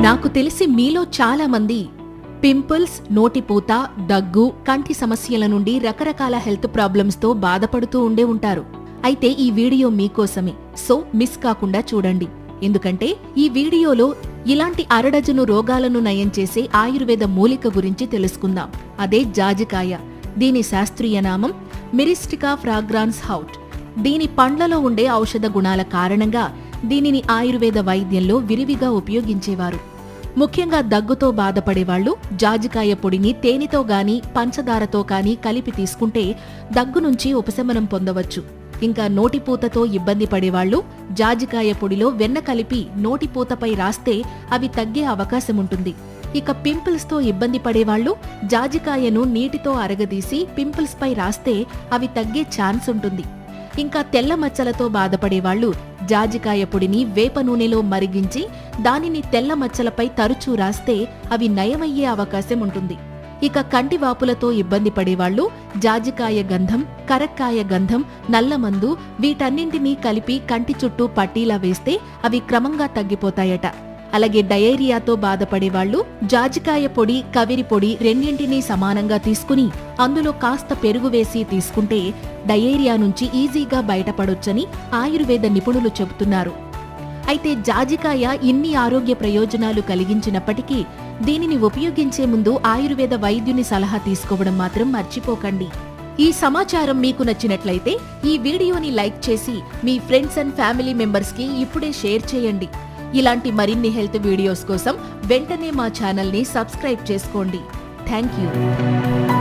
నాకు తెలిసి మీలో చాలామంది పింపుల్స్ నోటిపూత దగ్గు కంటి సమస్యల నుండి రకరకాల హెల్త్ ప్రాబ్లమ్స్తో బాధపడుతూ ఉండే ఉంటారు. అయితే ఈ వీడియో మీకోసమే. సో మిస్ కాకుండా చూడండి. ఎందుకంటే ఈ వీడియోలో ఇలాంటి అరడజను రోగాలను నయం చేసే ఆయుర్వేద మూలిక గురించి తెలుసుకుందాం. అదే జాజికాయ. దీని శాస్త్రీయ నామం మిరిస్టికా ఫ్రాగ్రాన్స్ హౌట్. దీని పండ్లలో ఉండే ఔషధ గుణాల కారణంగా దీనిని ఆయుర్వేద వైద్యంలో విరివిగా ఉపయోగించేవారు. ముఖ్యంగా దగ్గుతో బాధపడేవాళ్ళు జాజికాయ పొడిని తేనెతో గాని పంచదారతో కానీ కలిపి తీసుకుంటే దగ్గు నుంచి ఉపశమనం పొందవచ్చు. ఇంకా నోటిపూతతో ఇబ్బంది పడేవాళ్ళు జాజికాయ పొడిలో వెన్న కలిపి నోటిపూతపై రాస్తే అవి తగ్గే అవకాశం ఉంటుంది ఇక పింపుల్స్తో ఇబ్బంది పడేవాళ్ళు జాజికాయను నీటితో అరగదీసి పింపుల్స్పై రాస్తే అవి తగ్గే ఛాన్స్ ఉంటుంది ఇంకా తెల్ల మచ్చలతో బాధపడేవాళ్ళు జాజికాయ పొడిని వేప నూనెలో మరిగించి దానిని తెల్ల మచ్చలపై తరచూ రాస్తే అవి నయమయ్యే అవకాశం ఉంటుంది. ఇక కంటి వాపులతో ఇబ్బంది పడేవాళ్ళు జాజికాయ గంధం కరక్కాయ గంధం నల్లమందు వీటన్నింటినీ కలిపి కంటి చుట్టూ పట్టీలా వేస్తే అవి క్రమంగా తగ్గిపోతాయట. అలాగే డయేరియాతో బాధపడేవాళ్ళు జాజికాయ పొడి కవిరి పొడి రెండింటినీ సమానంగా తీసుకుని అందులో కాస్త పెరుగు వేసి తీసుకుంటే డయేరియా నుంచి ఈజీగా బయటపడొచ్చని ఆయుర్వేద నిపుణులు చెబుతున్నారు. అయితే జాజికాయ ఇన్ని ఆరోగ్య ప్రయోజనాలు కలిగించినప్పటికీ దీనిని ఉపయోగించే ముందు ఆయుర్వేద వైద్యుని సలహా తీసుకోవడం మాత్రం మర్చిపోకండి. ఈ సమాచారం మీకు నచ్చినట్లయితే ఈ వీడియోని లైక్ చేసి మీ ఫ్రెండ్స్ అండ్ ఫ్యామిలీ మెంబర్స్కి ఇప్పుడే షేర్ చేయండి. ఇలాంటి మరిన్ని హెల్త్ వీడియోస్ కోసం వెంటనే మా ఛానల్ని సబ్స్క్రైబ్ చేసుకోండి. Thank you